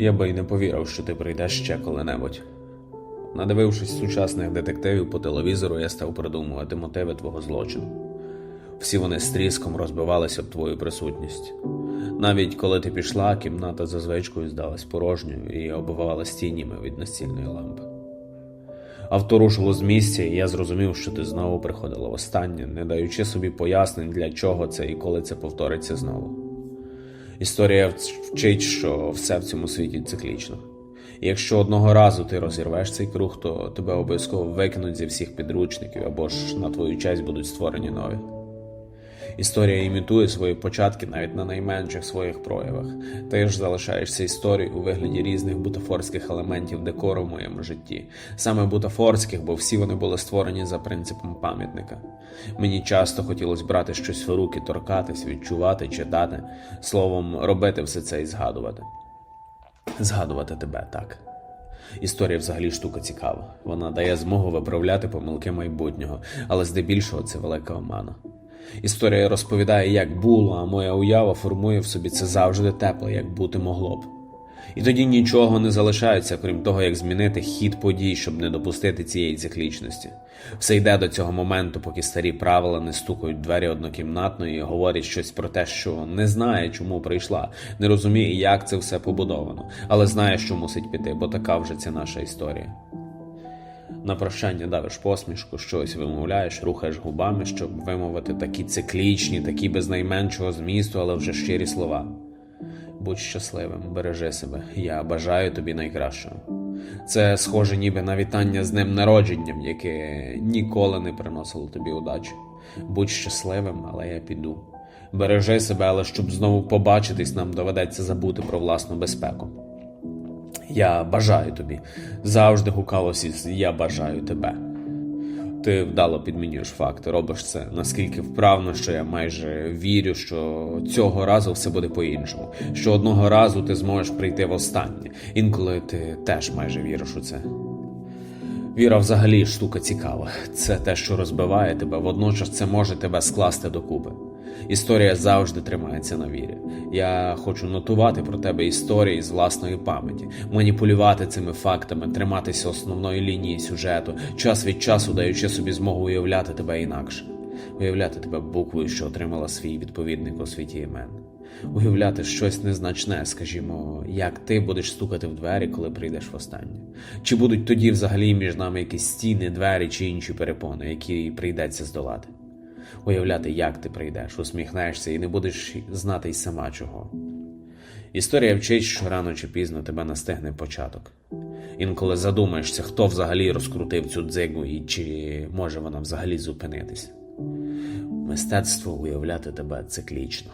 Я би й не повірив, що ти прийдеш ще коли-небудь. Надивившись сучасних детективів по телевізору, я став придумувати мотиви твого злочину. Всі вони з тріском розбивалися об твою присутність. Навіть коли ти пішла, кімната за звичкою здалась порожньою і оббивалась тінями від настільної лампи. Авто рушило з місця, і я зрозумів, що ти знову приходила востаннє, не даючи собі пояснень, для чого це і коли це повториться знову. Історія вчить, що все в цьому світі циклічно. І якщо одного разу ти розірвеш цей круг, то тебе обов'язково викинуть зі всіх підручників або ж на твою честь будуть створені нові. Історія імітує свої початки навіть на найменших своїх проявах. Ти ж залишаєшся історією у вигляді різних бутафорських елементів декору в моєму житті. Саме бутафорських, бо всі вони були створені за принципом пам'ятника. Мені часто хотілося брати щось в руки, торкатись, відчувати, читати, словом, робити все це і згадувати. Згадувати тебе так. Історія взагалі штука цікава. Вона дає змогу виправляти помилки майбутнього, але здебільшого це велика омана. Історія розповідає, як було, а моя уява формує в собі це завжди тепле, як бути могло б. І тоді нічого не залишається, крім того, як змінити хід подій, щоб не допустити цієї циклічності. Все йде до цього моменту, поки старі правила не стукають двері однокімнатної і говорять щось про те, що не знає, чому прийшла, не розуміє, як це все побудовано, але знає, що мусить піти, бо така вже це наша історія. На прощання давиш посмішку, щось вимовляєш, рухаєш губами, щоб вимовити такі циклічні, такі без найменшого змісту, але вже щирі слова. Будь щасливим, бережи себе, я бажаю тобі найкращого. Це схоже ніби на вітання з днем народженням, яке ніколи не приносило тобі удачі. Будь щасливим, але я піду. Бережи себе, але щоб знову побачитись, нам доведеться забути про власну безпеку. Я бажаю тобі. Завжди гукалось із Я бажаю тебе. Ти вдало підмінюєш факти, робиш це наскільки вправно, що я майже вірю, що цього разу все буде по-іншому. Що одного разу ти зможеш прийти востаннє. Інколи ти теж майже віриш у це. Віра взагалі штука цікава. Це те, що розбиває тебе, водночас це може тебе скласти докупи. Історія завжди тримається на вірі. Я хочу нотувати про тебе історії з власної пам'яті, маніпулювати цими фактами, триматися основної лінії сюжету, час від часу даючи собі змогу уявляти тебе інакше, уявляти тебе буквою, що отримала свій відповідник у світі імен. Уявляти щось незначне, скажімо, як ти будеш стукати в двері, коли прийдеш востаннє. Чи будуть тоді взагалі між нами якісь стіни, двері чи інші перепони, які прийдеться здолати? Уявляти, як ти прийдеш, усміхнешся і не будеш знати й сама чого. Історія вчить, що рано чи пізно тебе настигне початок. Інколи задумаєшся, хто взагалі розкрутив цю дзигу і чи може вона взагалі зупинитись. Мистецтво уявляти тебе циклічно,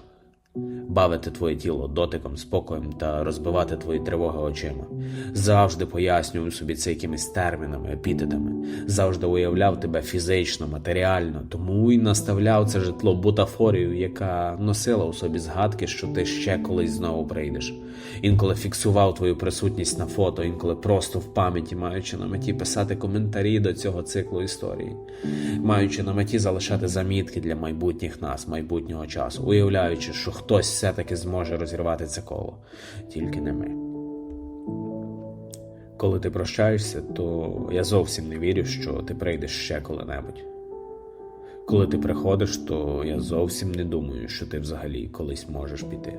бавити твоє тіло дотиком, спокоєм та розбивати твої тривоги очима. Завжди пояснював собі це якимись термінами, епітетами, завжди уявляв тебе фізично, матеріально, тому й наставляв це житло бутафорію, яка носила у собі згадки, що ти ще колись знову прийдеш. Інколи фіксував твою присутність на фото, інколи просто в пам'яті, маючи на меті писати коментарі до цього циклу історії, маючи на меті залишати замітки для майбутніх нас, майбутнього часу, уявляючи, що хтось все-таки зможе розірвати це коло, тільки не ми. Коли ти прощаєшся, то я зовсім не вірю, що ти прийдеш ще коли-небудь. Коли ти приходиш, то я зовсім не думаю, що ти взагалі колись можеш піти.